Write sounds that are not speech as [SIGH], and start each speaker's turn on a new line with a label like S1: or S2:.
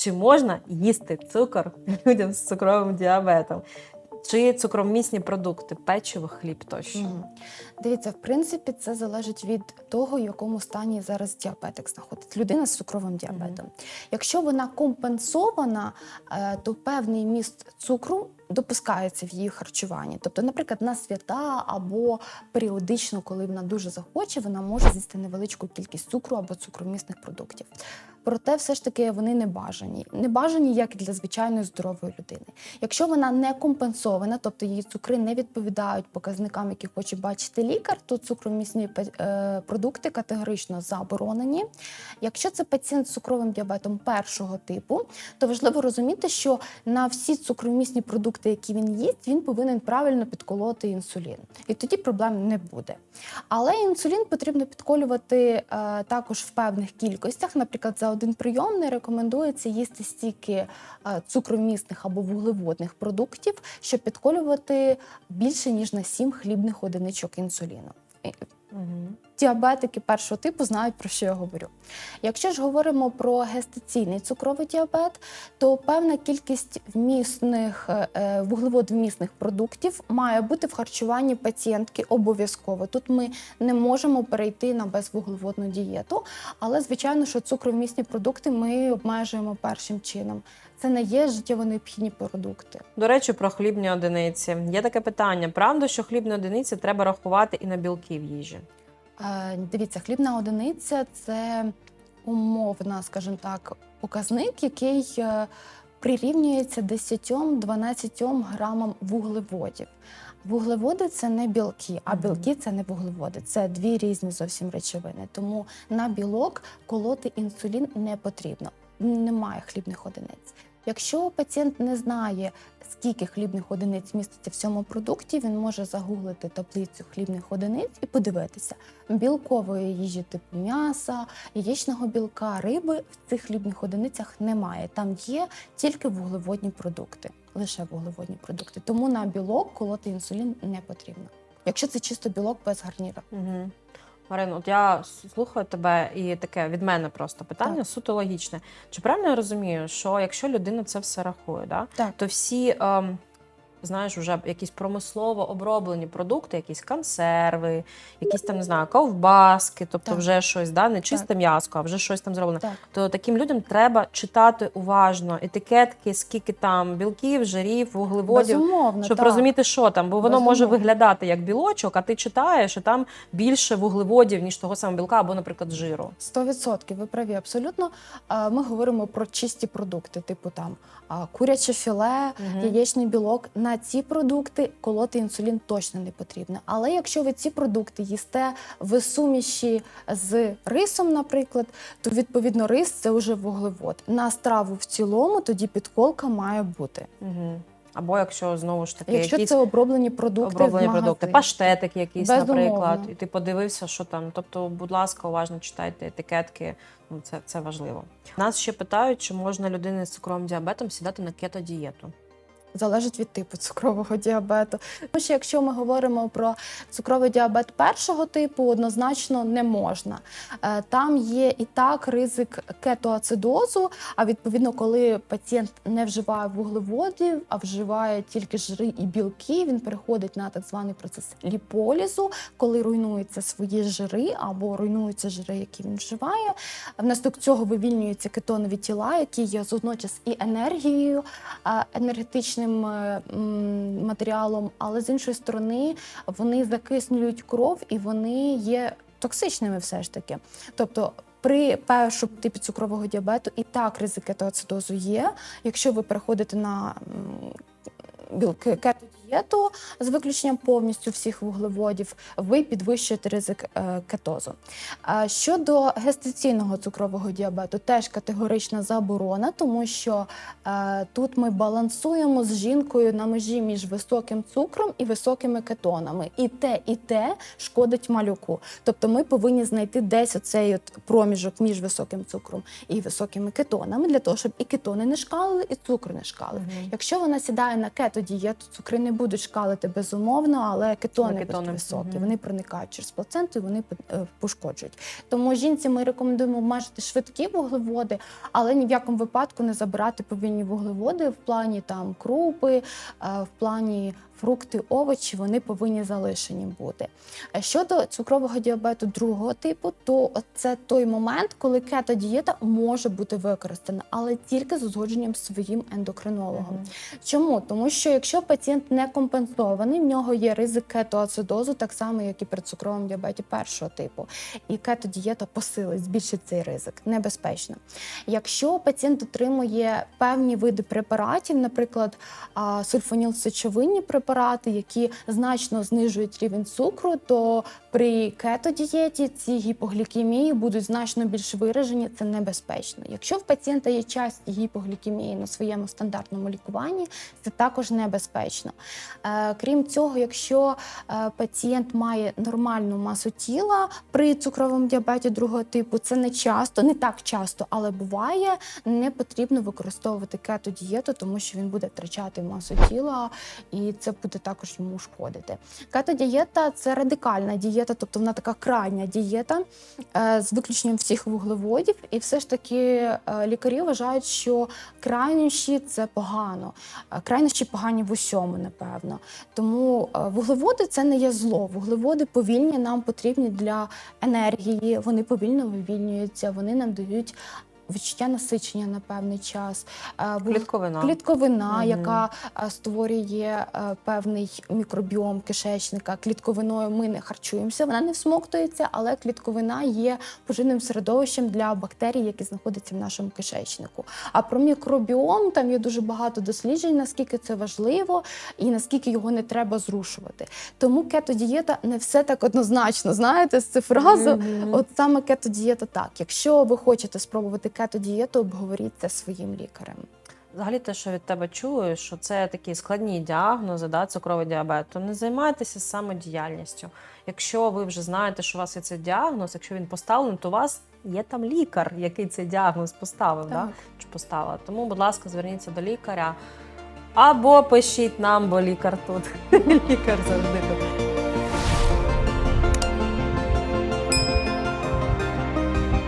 S1: Чи можна їсти цукор людям з цукровим діабетом? Чи цукромісні продукти, печиво, хліб тощо?
S2: Мгм. Дивіться, в принципі, це залежить від того, в якому стані зараз діабетик знаходиться. Людина з цукровим діабетом. Якщо вона компенсована, е, то певний міст цукру допускається в її харчуванні. Тобто, наприклад, на свята або періодично, коли вона дуже захоче, вона може з'їсти невеличку кількість цукру або цукромісних продуктів. Проте, все ж таки, вони не бажані. Не бажані як і для звичайної здорової людини. Якщо вона не компенсована, тобто її цукри не відповідають показникам, які хоче бачити лікар, то цукромісні е, продукти категорично заборонені. Якщо це пацієнт з цукровим діабетом першого типу, то важливо розуміти, що на всі цукромісні продукти, які він їсть, він повинен правильно підколоти інсулін. І тоді проблем не буде. Але інсулін потрібно підколювати е, також в певних кількостях. Наприклад, за один прийом не рекомендується їсти стільки е, цукромісних або вуглеводних продуктів, щоб підколювати більше ніж на 7 хлібних одиничок інсуліну. Діабетики першого типу знають про що я говорю. Якщо ж говоримо про гестаційний цукровий діабет, то певна кількість вмісних е, е, вуглеводвмісних продуктів має бути в харчуванні пацієнтки обов'язково. Тут ми не можемо перейти на безвуглеводну дієту, але звичайно, що цукровмісні продукти ми обмежуємо першим чином. Це не є життєво необхідні продукти.
S1: До речі, про хлібні одиниці. Є таке питання: правда, що хлібні одиниці треба рахувати і на білки в їжі?
S2: Е, Дивіться, хлібна одиниця це умовна, скажімо так, показник, який е, прирівнюється 10-12 грамам вуглеводів. Вуглеводи це не білки, а білки це не вуглеводи. Це дві різні зовсім речовини. Тому на білок колоти інсулін не потрібно. Немає хлібних одиниць. Якщо пацієнт не знає, скільки хлібних одиниць міститься в цьому продукті, він може загуглити таблицю хлібних одиниць і подивитися білкової їжі типу м'яса, яєчного білка, риби в цих хлібних одиницях немає. Там є тільки вуглеводні продукти, лише вуглеводні продукти. Тому на білок колоти інсулін не потрібно. Якщо це чисто білок без гарніра.
S1: Угу. Марин, от я слухаю тебе, і таке від мене просто питання
S2: Так.
S1: суто логічне. Чи правильно я розумію, що якщо людина це все рахує, да,
S2: Так.
S1: то всі, ем, знаєш, вже якісь промислово оброблені продукти, якісь консерви, якісь там не знаю, ковбаски, тобто
S2: Так.
S1: вже щось, да, не чисте
S2: Так.
S1: м'ясо, а вже щось там зроблене.
S2: Так.
S1: То таким людям треба читати уважно етикетки, скільки там білків, жирів, вуглеводів.
S2: Безумовно,
S1: Щоб
S2: так.
S1: розуміти, що там, бо воно може виглядати як білочок, а ти читаєш, і там більше вуглеводів, ніж того самого білка, або, наприклад, жиру.
S2: 100% ви праві абсолютно. Ми говоримо про чисті продукти, типу там куряче філе,
S1: Мгм.
S2: яєчний білок. На ці продукти колоти інсулін точно не потрібно. Але якщо ви ці продукти їсте в суміші з рисом, наприклад, то відповідно рис це вже вуглевод. На страву в цілому тоді підколка має бути.
S1: Угу. Або якщо знову ж таки
S2: Якщо
S1: якісь
S2: це оброблені продукти,
S1: оброблені
S2: з
S1: продукти, паштетик якийсь,
S2: Безумовно.
S1: наприклад, і ти подивився, що там. Тобто, будь ласка, уважно читайте етикетки. Ну, це, це важливо. Нас ще питають, чи можна людини з цукровим діабетом сідати на кето-дієту.
S2: Залежить від типу цукрового діабету. Тому що якщо ми говоримо про цукровий діабет першого типу, однозначно не можна. Е, Там є і так ризик кетоацидозу. А відповідно, коли пацієнт не вживає вуглеводів, а вживає тільки жири і білки, він переходить на так званий процес ліполізу, коли руйнуються свої жири або руйнуються жири, які він вживає. Внаслідок цього вивільнюються кетонові тіла, які є водночас і енергією, а, енергетичним е, матеріалом, але з іншої сторони вони закиснюють кров і вони є токсичними все ж таки. Тобто при першому типі цукрового діабету і так ризики кетоацидозу є. Якщо ви переходите на білки, білки кетодієту з виключенням повністю всіх вуглеводів, ви підвищуєте ризик е, кетозу. Щодо гестаційного цукрового діабету, теж категорична заборона, тому що е, тут ми балансуємо з жінкою на межі між високим цукром і високими кетонами. І те, і те шкодить малюку. Тобто ми повинні знайти десь оцей от проміжок між високим цукром і високими кетонами, для того, щоб і кетони не шкалили, і цукор не шкалив.
S1: Мгм.
S2: Якщо вона сідає на кетодієту, цукри не будуть шкалити безумовно, але кетони,
S1: кетони,
S2: будуть високі.
S1: мгм.
S2: Вони проникають через плаценту і вони е, пошкоджують. Тому жінці ми рекомендуємо обмежити швидкі вуглеводи, але ні в якому випадку не забирати повільні вуглеводи в плані там крупи, е, в плані фрукти, овочі, вони повинні залишені бути. Е, Щодо цукрового діабету другого типу, то це той момент, коли кетодієта може бути використана, але тільки з узгодженням своїм ендокринологом.
S1: Мгм.
S2: Чому? Тому що якщо пацієнт не компенсований, в нього є ризик кетоацидозу, так само, як і при цукровому діабеті першого типу. І кетодієта посилить, збільшить цей ризик. Небезпечно. Якщо пацієнт отримує певні види препаратів, наприклад, а, сульфанілсечовинні препарати, які значно знижують рівень цукру, то при кетодієті ці гіпоглікемії будуть значно більш виражені. Це небезпечно. Якщо в пацієнта є часті гіпоглікемії на своєму стандартному лікуванні, це також небезпечно. Е, Крім цього, якщо е, пацієнт має нормальну масу тіла при цукровому діабеті другого типу, це не часто, не так часто, але буває, не потрібно використовувати кетодієту, тому що він буде втрачати масу тіла, і це буде також йому шкодити. Кетодієта це радикальна дієта, тобто вона така крайня дієта е, з виключенням всіх вуглеводів. І все ж таки е, лікарі вважають, що крайнощі це погано. Е, Крайнощі погані в усьому, напевно. Тому вуглеводи це не є зло. Вуглеводи повільні нам потрібні для енергії. Вони повільно вивільнюються, вони нам дають. Відчуття насичення на певний час, Е,
S1: Клітковина.
S2: клітковина,
S1: Мгм.
S2: яка е, створює е, певний мікробіом кишечника. Клітковиною ми не харчуємося, вона не всмоктується, але клітковина є поживним середовищем для бактерій, які знаходяться в нашому кишечнику. А про мікробіом там є дуже багато досліджень, наскільки це важливо і наскільки його не треба зрушувати. Тому кетодієта не все так однозначно. Знаєте, з цю фразу.
S1: Мгм.
S2: От саме кетодієта так. Якщо ви хочете спробувати кетодієту, обговоріть це своїм лікарем.
S1: Взагалі, те, що від тебе чую, що це такі складні діагнози, да, цукровий діабет, то не займайтеся самодіяльністю. Якщо ви вже знаєте, що у вас є цей діагноз, якщо він поставлений, то у вас є там лікар, який цей діагноз поставив, да, чи поставила. Тому, будь ласка, зверніться до лікаря. Або пишіть нам, бо лікар тут. [LAUGHS] Лікар завжди тут.